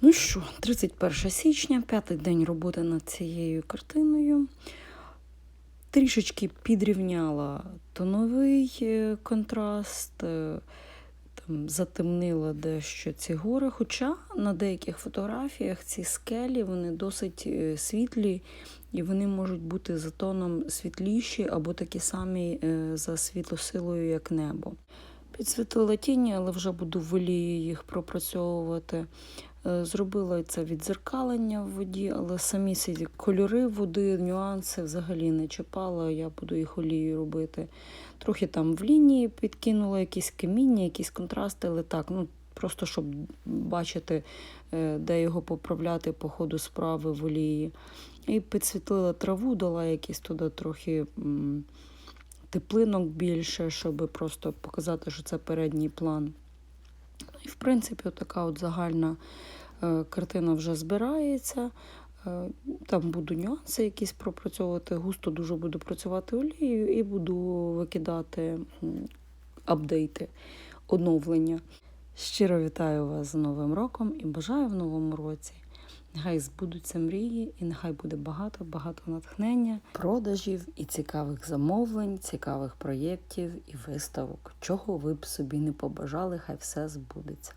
Ну що, 31 січня, п'ятий день роботи над цією картиною. Трішечки підрівняла тоновий е, контраст, е, там, затемнила дещо ці гори. Хоча на деяких фотографіях ці скелі вони досить е, світлі, і вони можуть бути за тоном світліші або такі самі за світлосилою, як небо. Підсвітила тіні, але вже буду в олії їх пропрацьовувати. Е, Зробила це відзеркалення в воді, але самі ці кольори води, нюанси взагалі не чіпала. Я буду їх олією робити. Трохи там в лінії підкинула якісь каміння, якісь контрасти, але так, ну просто щоб бачити, е, де його поправляти по ходу справи в олії. І підсвітлила траву, дала якісь туди трохи. Теплинок більше, щоб просто показати, що це передній план. І, в принципі, така от загальна картина вже збирається. Е, Там буду нюанси якісь пропрацьовувати. Густо дуже буду працювати олією і буду викидати апдейти, оновлення. Щиро вітаю вас з Новим роком і бажаю в новому році. Нехай збудуться мрії, і нехай буде багато, багато натхнення, продажів і цікавих замовлень, цікавих проєктів і виставок. Чого ви б собі не побажали, хай все збудеться.